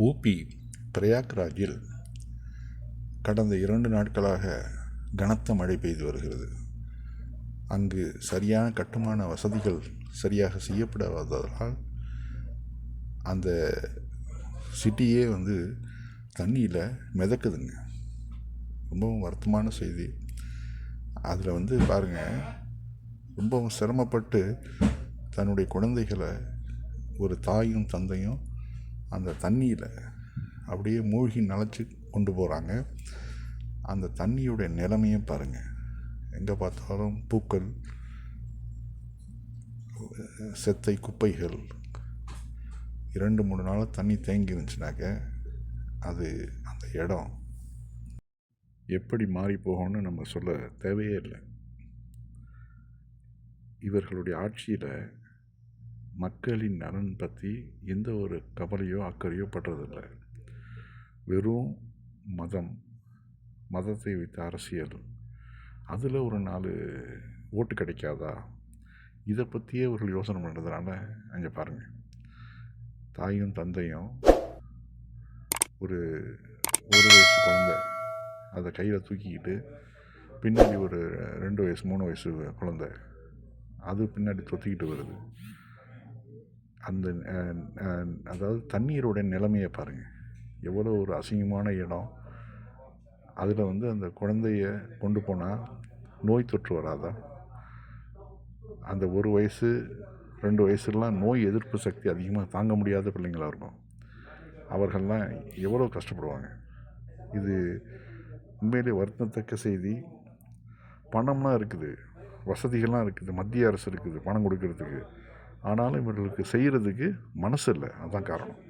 UP பிரயாக்ராஜில் கடந்த இரண்டு நாட்களாக கனத்த மழை பெய்து வருகிறது. அங்கு சரியான கட்டுமான வசதிகள் சரியாக செய்யப்படாததால் அந்த சிட்டியே வந்து தண்ணியில் மிதக்குதுங்க. ரொம்பவும் வருத்தமான செய்தி. அதில் வந்து பாருங்கள் ரொம்பவும் சிரமப்பட்டு தன்னுடைய குழந்தைகளை ஒரு தாயும் தந்தையும் அந்த தண்ணியில் அப்படியே மூழ்கி நனைச்சி கொண்டு போகிறாங்க அந்த தண்ணியுடைய நிலைமையை பாருங்கள் எங்கே பார்த்தாலும் பூக்கள் செத்தை குப்பைகள் இரண்டு மூணு நாளாக தண்ணி தேங்கி இருந்துச்சுனாக்க அது அந்த இடம் எப்படி மாறி போகும்னு நம்ம சொல்ல தேவையே இல்லை. இவர்களுடைய ஆட்சியில் மக்களின் நலன் பற்றி எந்த ஒரு கவலையோ அக்கறையோ படுறதில்ல. வெறும் மதம் மதத்தை வைத்த அரசியல். அதில் ஒரு நாலு ஓட்டு கிடைக்காதா? இதை பற்றியே அவர்கள் யோசனை பண்ணுறதுனால அங்கே பாருங்கள் தாயும் தந்தையும் ஒரு ஒரு வயசு குழந்த அதை கையில் தூக்கிக்கிட்டு பின்னாடி ஒரு ரெண்டு வயசு மூணு வயசு குழந்த அது பின்னாடி தொத்திக்கிட்டு வருது. அந்த அதாவது தண்ணீரோட நிலைமையை பாருங்கள் எவ்வளோ ஒரு அசிங்கமான இடம். அதில் வந்து அந்த குழந்தைய கொண்டு போனால் நோய் தொற்று வராதா? அந்த ஒரு வயசு ரெண்டு வயசுலாம் நோய் எதிர்ப்பு சக்தி அதிகமாக தாங்க முடியாத பிள்ளைங்களா இருக்கும். அவர்கள்லாம் எவ்வளோ கஷ்டப்படுவாங்க. இது உண்மையிலே வருத்தத்தக்க செய்தி. பணம்லாம் இருக்குது. வசதிகள்லாம் இருக்குது. மத்திய அரசு இருக்குது பணம் கொடுக்கறதுக்கு. ஆனாலும் இவர்களுக்கு செய்கிறதுக்கு மனசு இல்லை. அதுதான் காரணம்.